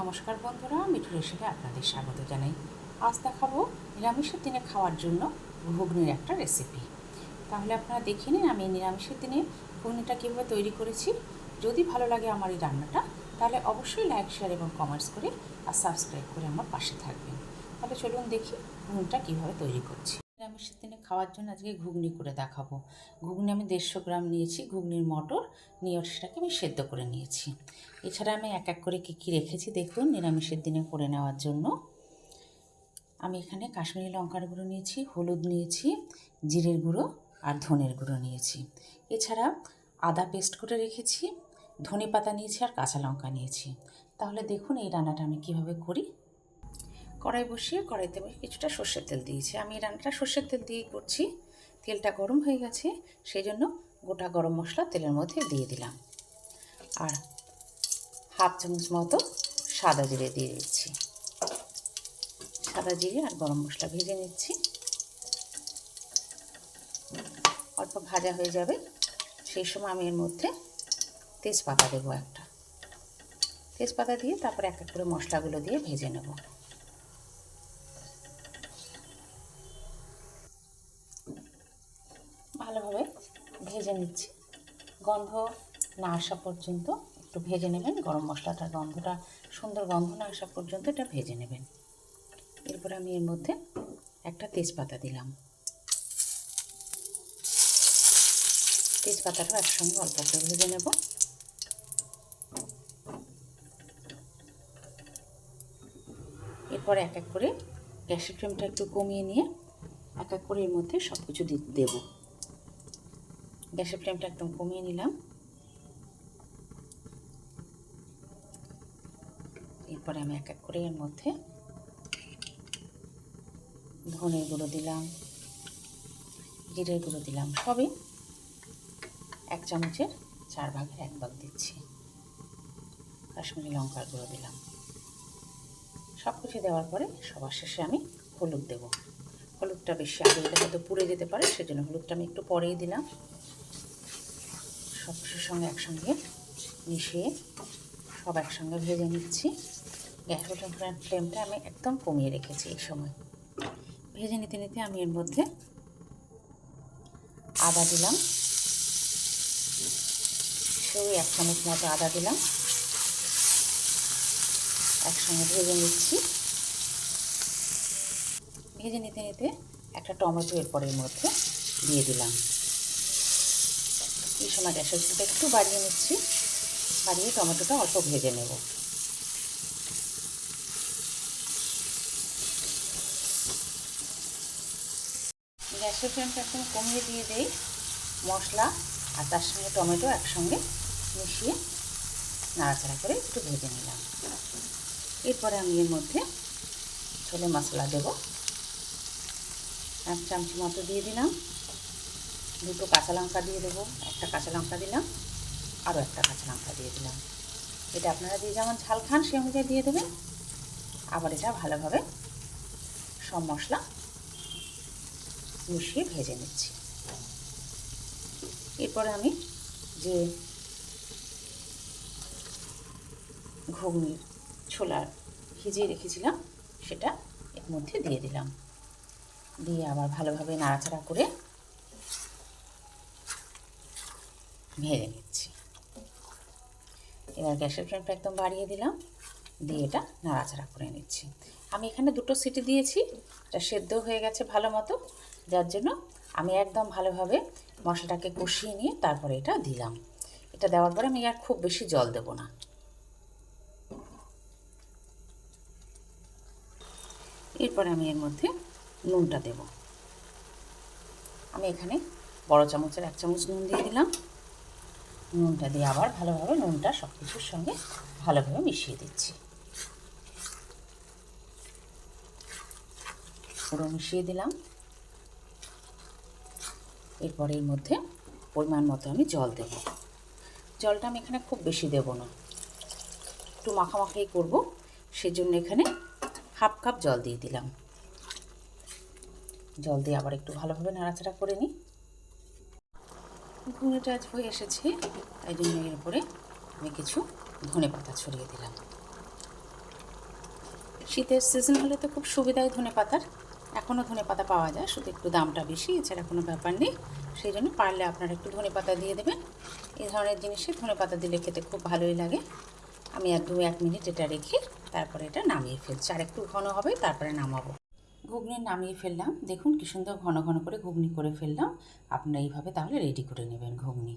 নমস্কার বন্ধুরা মিঠু রেসিপি আপনাদের স্বাগত জানাই। আজ দেখাবো নিরামিষের দিনে খাওয়ার জন্য ঘুগনির একটা রেসিপি তাহলে আপনারা দেখে নিন, আমি নিরামিষের দিনে ঘুগনিটা কীভাবে তৈরি করেছি। যদি ভালো লাগে আমার এই রান্নাটা, তাহলে অবশ্যই লাইক শেয়ার এবং কমেন্টস করে আর সাবস্ক্রাইব করে আমার পাশে থাকবেন। তাহলে চলুন দেখি ঘুগনিটা কীভাবে তৈরি করছি। নিরামিষের দিনে খাওয়ার জন্য আজকে ঘুগনি করে দেখাবো। ঘুগনি আমি দেড়শো গ্রাম নিয়েছি, ঘুগনির মটর নিয়ে সেটাকে আমি সেদ্ধ করে নিয়েছি। এছাড়া আমি এক এক করে কী কী রেখেছি দেখুন নিরামিষের দিনে করে নেওয়ার জন্য। আমি এখানে কাশ্মীরি লঙ্কার গুঁড়ো নিয়েছি, হলুদ নিয়েছি, জিরের গুঁড়ো আর ধনের গুঁড়ো নিয়েছি। এছাড়া আদা পেস্ট করে রেখেছি ধনে পাতা নিয়েছি আর কাঁচা লঙ্কা নিয়েছি। তাহলে দেখুন এই রান্নাটা আমি কীভাবে করি। কড়াই বসিয়ে কড়াইতে আমি কিছুটা সর্ষের তেল দিয়েছি। আমি এই রান্নাটা সর্ষের তেল দিয়েই করছি। তেলটা গরম হয়ে গেছে সেই জন্য গোটা গরম মশলা তেলের মধ্যে দিয়ে দিলাম। আর হাফ চামচ মতো সাদা জিরে দিয়ে দিচ্ছি। সাদা জিরে আর গরম মশলা ভেজে নিচ্ছি। অল্প ভাজা হয়ে যাবে, সেই সময় আমি এর মধ্যে তেজপাতা দেবো একটা। তেজপাতা দিয়ে তারপরে এক এক করে মশলাগুলো দিয়ে ভেজে নেব ভালোভাবে ভেজে নিচ্ছি। গন্ধ না আসা পর্যন্ত একটু ভেজে নেবেন। গরম মশলাটার গন্ধটা, সুন্দর গন্ধ না আসা পর্যন্ত এটা ভেজে নেবেন। এরপর আমি এর মধ্যে একটা তেজপাতা দিলাম। তেজপাতাটাও একসঙ্গে অল্প করে ভেজে নেব। এরপর এক এক করে গ্যাসের ফ্লেমটা একটু কমিয়ে নিয়ে এক এক করে এর মধ্যে সব কিছু দেবো। গ্যাসের ফ্লেমটা একদম কমিয়ে নিলাম। এরপরে আমি এক এক করে এর মধ্যে ধনের গুঁড়ো দিলাম, জিরের গুঁড়ো দিলাম, সবই এক চামচের চার ভাগের এক ভাগ দিচ্ছি। কাশ্মীরি লঙ্কার গুঁড়ো দিলাম। সব কিছু দেওয়ার পরে সবার শেষে আমি হলুদ দেবো। হলুদটা বেশি আগে হয়তো পুড়ে যেতে পারে, সেজন্য হলুদটা আমি একটু পরেই দিলাম। সব কিছুর সঙ্গে একসঙ্গে মিশিয়ে সব একসঙ্গে ভেজে নিচ্ছি। গ্যাস গ্যাসের ফ্লেমটা আমি একদম কমিয়ে রেখেছি এই সময়। ভেজে নিতে নিতে আমি এর মধ্যে আদা দিলাম। সেই এক চামচ মতো আদা দিলাম। একসঙ্গে ভেজে নিচ্ছি। ভেজে নিতে নিতে একটা টমেটো এরপর এর মধ্যে দিয়ে দিলাম। এই সময় গ্যাসের ফ্লেমটা একটু বাড়িয়ে নিচ্ছি। বাড়িয়ে টমেটোটা অল্প ভেজে নেব। গ্যাসের ফ্লেমটা একদম কমিয়ে দিয়ে দেই মশলা আর তার সঙ্গে টমেটো একসঙ্গে মিশিয়ে নাড়াচাড়া করে একটু ভেজে নিলাম। এরপরে আমি এর মধ্যে ছোলে মশলা দেব। এক চামচি মতো দিয়ে দিলাম। দুটো কাঁচা লঙ্কা দিয়ে দেবো। একটা কাঁচা লঙ্কা দিলাম আরও একটা কাঁচা লঙ্কা দিয়ে দিলাম। এটা আপনারা দিয়ে যেমন ঝাল খান সে অনুযায়ী দিয়ে দেবেন। আবার এটা ভালোভাবে সব মশলা মিশিয়ে ভেজে নিচ্ছি। এরপরে আমি যে ঘুগনির ছোলার ভিজিয়ে রেখেছিলাম, সেটা এর মধ্যে দিয়ে দিলাম। দিয়ে আবার ভালোভাবে নাড়াচাড়া করে ভেজে নিচ্ছি। এবার গ্যাসের ফ্লেমটা একদম বাড়িয়ে দিলাম। দিয়ে এটা নাড়াচাড়া করে নিচ্ছি। আমি এখানে দুটো সিটি দিয়েছি। এটা সেদ্ধ হয়ে গেছে ভালো মতো। যার জন্য আমি একদম ভালোভাবে মশলাটাকে কষিয়ে নিয়ে তারপরে এটা দিলাম। এটা দেওয়ার পরে আমি আর খুব বেশি জল দেব না। এরপরে আমি এর মধ্যে নুনটা দেব। আমি এখানে বড় চামচের এক চামচ নুন দিয়ে দিলাম। নুনটা দিয়ে আবার ভালোভাবে নুনটা সব কিছুর সঙ্গে ভালোভাবে মিশিয়ে দিচ্ছি। পুরো মিশিয়ে দিলাম। এরপরে এর মধ্যে পরিমাণ মতো আমি জল দেব। জলটা আমি এখানে খুব বেশি দেব না। একটু মাখামাখাই করব, সেজন্য এখানে হাফ কাপ জল দিয়ে দিলাম। জল দিয়ে আবার একটু ভালোভাবে নাড়াচাড়া করে নিই। ঘুগনিটা আজ হয়ে এসেছে, তাই জন্য এর উপরে আমি কিছু ধনে পাতা ছড়িয়ে দিলাম। শীতের সিজন হলে তো খুব সুবিধাই ধনে পাতার। এখনও ধনে পাতা পাওয়া যায়, শুধু একটু দামটা বেশি, এছাড়া কোনো ব্যাপার নেই। সেই জন্য পারলে আপনারা একটু ধনে পাতা দিয়ে দেবেন। এই ধরনের জিনিসে ধনে পাতা দিলে খেতে খুব ভালোই লাগে। আমি আর দু এক মিনিট এটা রেখে তারপরে এটা নামিয়ে ফেলছি। আর একটু ঘন হবে, তারপরে নামাবো। ঘুগনি নামিয়ে ফেললাম। দেখুন কি সুন্দর ঘন ঘন করে ঘুগনি করে ফেললাম। আপনারা এইভাবে তাহলে রেডি করে নেবেন ঘুগনি।